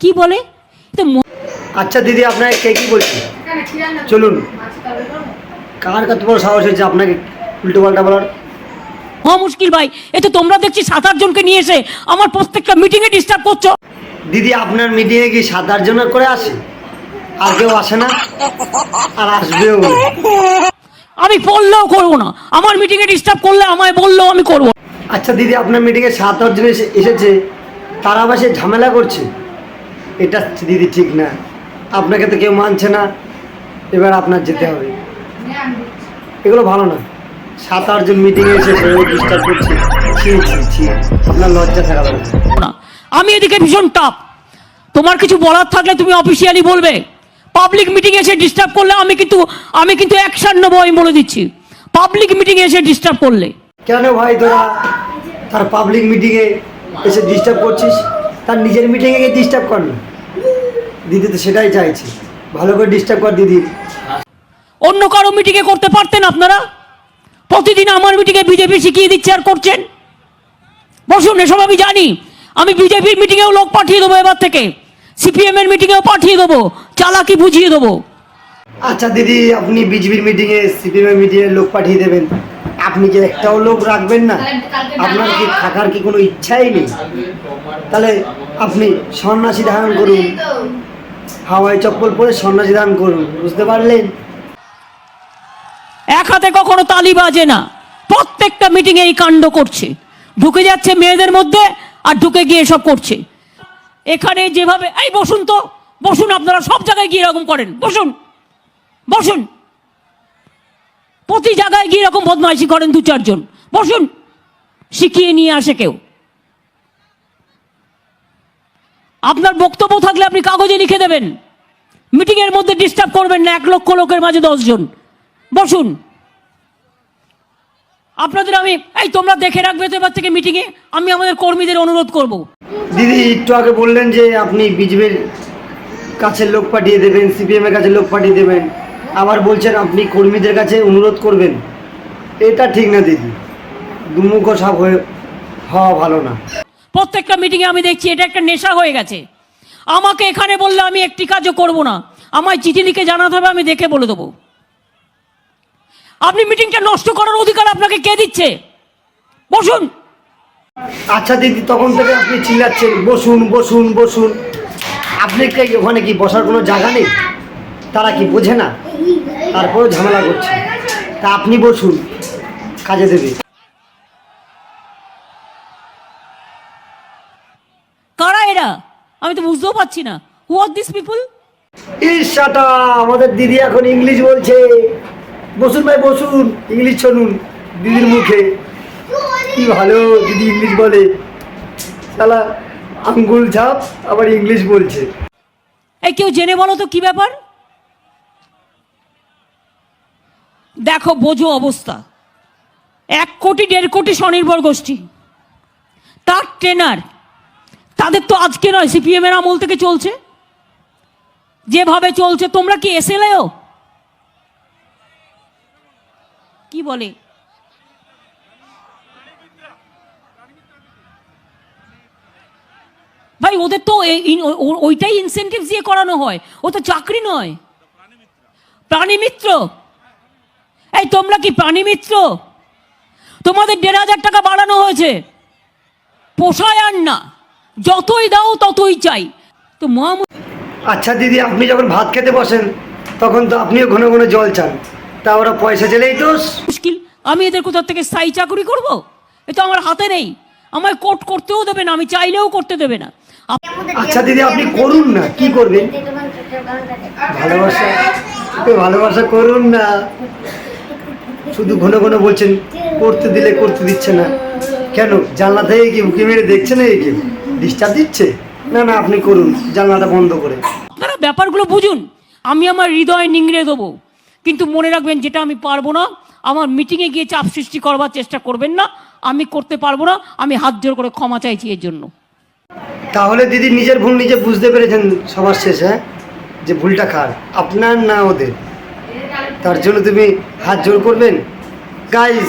কি বলে? তো আচ্ছা দিদি আপনাকে কে কি বলছে? চলুন। কার কত বড় সাহস হয়েছে আপনাকে উল্টো পাল্টা বলার মুশকিল ভাই এ তো তোমরা দেখছি সাত আট জনকে নিয়ে এসে আমার প্রত্যেকটা মিটিংয়ে ডিস্টার্ব করছ। দিদি আপনার মিটিংয়ে কি সাত আট জনের করে আসে? আর কেউ আসে না? আর আসবেও আমি বললেও করব না। আমার মিটিংয়ে ডিস্টার্ব করলে আমায় বললেও আমি করব আচ্ছা দিদি আপনার মিটিংয়ে সাত আট জন এসে- এসেছে। তারা আবার সে ঝামেলা করছে? এটা দিদি ঠিক না। আপনাকে তো কেউ মানছে না। এবার আপনার যেতে হবে। এগুলো ভালো না। সাত আটজন মিটিংয়ে এসে ডিস্টার্ব করছে। ছি ছি ছি। আপনার লজ্জা থাকা না। আমি এদিকে ভীষণ টাপ তোমার কিছু বলার থাকলে তুমি অফিসিয়ালি বলবে। পাবলিক মিটিং এসে ডিস্টার্ব করলে আমি কিন্তু আমি কিন্তু অ্যাকশন নেব আমি বলে দিচ্ছি। পাবলিক মিটিং এসে ডিস্টার্ব করলে। কেন ভাই তোরা? তার পাবলিক মিটিংয়ে এসে ডিস্টার্ব করছিস? তার নিজের মিটিংয়ে গিয়ে ডিস্টার্ব কর না। দিদি তো সেটাই চাইছে। ভালো করে ডিস্টার্ব কর দিদি। অন্য কারও মিটিংয়ে করতে পারতেন আপনারা? প্রতিদিন আমার মিটিংয়ে বিজেপি শিখিয়ে দিচ্ছে আর করছেন। বসুন এসব আমি জানি। আমি বিজেপির মিটিংয়েও লোক পাঠিয়ে দেবো এবার থেকে। সিপিএম এর মিটিংয়েও পাঠিয়ে দেবো। চালাকি বুঝিয়ে দেবো। আচ্ছা দিদি আপনি বিজেপির মিটিংয়ে সিপিএমের মিটিংয়ে লোক পাঠিয়ে দেবেন। আপনি যে একটাও লোক রাখবেন না আপনার কি থাকার কি কোনো ইচ্ছাই নেই? তাহলে আপনি সন্ন্যাসী ধারণ করুন। হাওয়াই চপ্পল পরে সন্ন্যাসী ধারণ করুন বুঝতে পারলেন? এক হাতে কখনো তালি বাজে না। প্রত্যেকটা মিটিংয়ে এই কাণ্ড করছে। ঢুকে যাচ্ছে মেয়েদের মধ্যে আর ঢুকে গিয়ে সব করছে। এখানে যেভাবে এই বসুন তো। বসুন আপনারা সব জায়গায় গিয়ে এরকম করেন। বসুন। বসুন। প্রতি জায়গায় গিয়ে এরকম বদমাইশি করেন দু চারজন। বসুন, শিখিয়ে নিয়ে আসে কেউ। আপনার বক্তব্য থাকলে আপনি কাগজে লিখে দেবেন। মিটিংয়ের মধ্যে ডিস্টার্ব করবেন না, এক লক্ষ লোকের মাঝে দশজন। বসুন। আপনাদের আমি, এই তোমরা দেখে রাখবে তো এবার থেকে মিটিংয়ে, আমি আমাদের কর্মীদের অনুরোধ করব। দিদি, একটু আগে বললেন যে আপনি বিজেপির কাছে লোক পাঠিয়ে দেবেন সিপিএম এর কাছে লোক পাঠিয়ে দেবেন। আবার বলছেন আপনি কর্মীদের কাছে অনুরোধ করবেন। এটা ঠিক না দিদি। দুমুখ সাপ হয়ে হওয়া ভালো না। প্রত্যেকটা মিটিংয়ে আমি দেখছি এটা একটা নেশা হয়ে গেছে। আমাকে এখানে বললে আমি একটি কাজও করব না। আমায় চিঠি লিখে জানাতে হবে আমি দেখে বলে দেবো। আপনি মিটিংটা নষ্ট করার অধিকার আপনাকে কে দিচ্ছে? বসুন। আচ্ছা দিদি তখন থেকে আপনি চিল্লাচ্ছেন। বসুন বসুন বসুন। আপনি কি ওখানে কি বসার কোনো জায়গা নেই? তারা কি বোঝে না? তারপরেও ঝামেলা করছে। তা আপনি বসুন কাজে দেবে। কারা এরা? আমি তো বুঝতেও পারছি না। হু আর দিস পিপুল ঈর্ষাটা আমাদের দিদি এখন ইংলিশ বলছে। বসুন ভাই বসুন ইংলিশ শুনুন দিদির মুখে। কি ভালো দিদি ইংলিশ বলে। শালা আঙ্গুল ছাপ আবার ইংলিশ বলছে। এই কেউ জেনে বলো তো কি ব্যাপার? দেখো, বোঝো অবস্থা। এক কোটি, দেড় কোটি স্বনির্ভর গোষ্ঠী। তার ট্রেনার তাদের তো আজকে নয় সিপিএম এর আমল থেকে চলছে। যেভাবে চলছে, তোমরা কি এসএলএও কি বলে? ভাই, ওদের তো ওইটাই ইনসেন্টিভ দিয়ে করানো হয়। ও তো চাকরি নয়। প্রাণী মিত্র। এই তোমরা কি প্রাণী মিত্র? তোমাদের দেড় হাজার টাকা বাড়ানো হয়েছে। পোষায় আর না। যতই দাও ততই চাই। তো মহাম আচ্ছা দিদি আপনি যখন ভাত খেতে বসেন তখন তো আপনিও ঘন ঘন জল চান। তা ওরা পয়সা চাইলেই দোষ? মুশকিল। আমি এদের কোথার থেকে স্থায়ী চাকরি করব? এ তো আমার হাতে নেই। আমায় কোর্ট করতেও দেবে না আমি চাইলেও করতে দেবে না। আচ্ছা দিদি আপনি করুন না। কি করবেন? ভালোবাসা। ভালোবাসা করুন না। শুধু ঘন ঘন বলছেন করতে দিলে করতে দিচ্ছে না। কেন? জানলা থেকে কি উঁকি মেরে দেখছে না এই কেউ? ডিস্টার্ব দিচ্ছে? না না আপনি করুন জানলাটা বন্ধ করে। আপনারা ব্যাপারগুলো বুঝুন। আমি আমার হৃদয় নিংড়ে দেবো। কিন্তু মনে রাখবেন যেটা আমি পারব না আমার মিটিংয়ে গিয়ে চাপ সৃষ্টি করবার চেষ্টা করবেন না। আমি করতে পারব না আমি হাত জোর করে ক্ষমা চাইছি এর জন্য। তাহলে দিদি নিজের ভুল নিজে বুঝতে পেরেছেন সবার শেষে হ্যাঁ? যে ভুলটা খার আপনার না ওদের? তার জন্য তুমি হাত জোর করবেন? গাইজ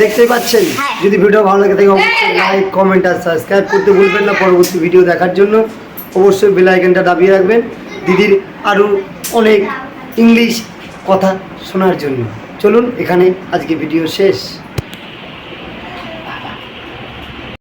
দেখতেই পাচ্ছেন? যদি ভিডিও ভালো লাগে থাকে অবশ্যই লাইক কমেন্ট আর সাবস্ক্রাইব করতে ভুলবেন না। পরবর্তী ভিডিও দেখার জন্য অবশ্যই বেলাইকেনটা দাবিয়ে রাখবেন। দিদির আরও অনেক ইংলিশ কথা শোনার জন্য। চলুন এখানে আজকে ভিডিও শেষ।